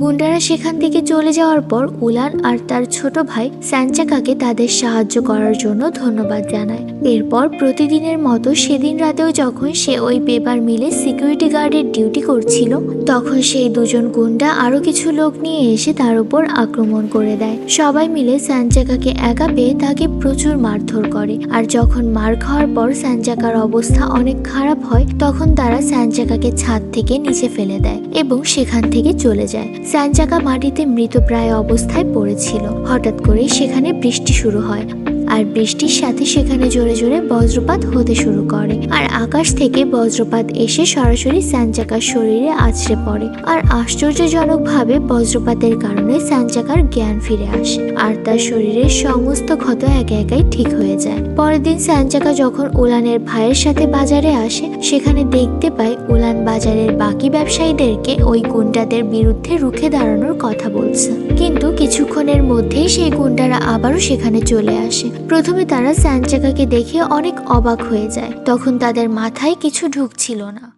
গুন্ডারা সেখান থেকে চলে যাওয়ার পর উলান আর তার ছোট ভাই স্যানচাকাকে তাদের সাহায্য করার জন্য ধন্যবাদ জানায়। এরপর প্রতিদিনের মতো সেদিন রাতেও যখন সে ওই পেপার মিলে সিকিউরিটি গার্ডের ডিউটি করছিল, তখন সেই দুজন গুন্ডা আরও কিছু লোক নিয়ে এসে তার উপর আক্রমণ করে দেয়। সবাই মিলে স্যানচাকাকে একা পেয়ে তাকে প্রচুর মারধর করে। আর যখন মার খাওয়ার পর স্যানচাকার অবস্থা অনেক খারাপ হয়, তখন তারা স্যানচাকাকে ছাদ থেকে নিচে ফেলে দেয় এবং সেখান থেকে চলে যায়। স্যানচাকা মাটিতে মৃতপ্রায় অবস্থায় পড়েছিল। হঠাৎ করে সেখানে বৃষ্টি শুরু হয় আর বৃষ্টির সাথে সেখানে জোরে জোরে বজ্রপাত হতে শুরু করে আর আকাশ থেকে বজ্রপাত এসে সরাসরি স্যানচাকার শরীরে আছড়ে পড়ে আর আশ্চর্যজনকভাবে বজ্রপাতের কারণে স্যানচাকার জ্ঞান ফিরে আসে আর তার শরীরের সমস্ত ক্ষত একে একাই ঠিক হয়ে যায়। পরের দিন স্যানচাকা যখন উলানের ভাইয়ের সাথে বাজারে আসে, সেখানে দেখতে পায় উলান বাজারের বাকি ব্যবসায়ীদেরকে ওই গুন্ডাদের বিরুদ্ধে রুখে দাঁড়ানোর কথা বলছে। কিন্তু কিছুক্ষণের মধ্যেই সেই গুন্ডারা আবারও সেখানে চলে আসে। প্রথমে তারা স্যানচাকাকে দেখে অনেক অবাক হয়ে যায়। তখন তাদের মাথায় কিছু ঢুকছিল না।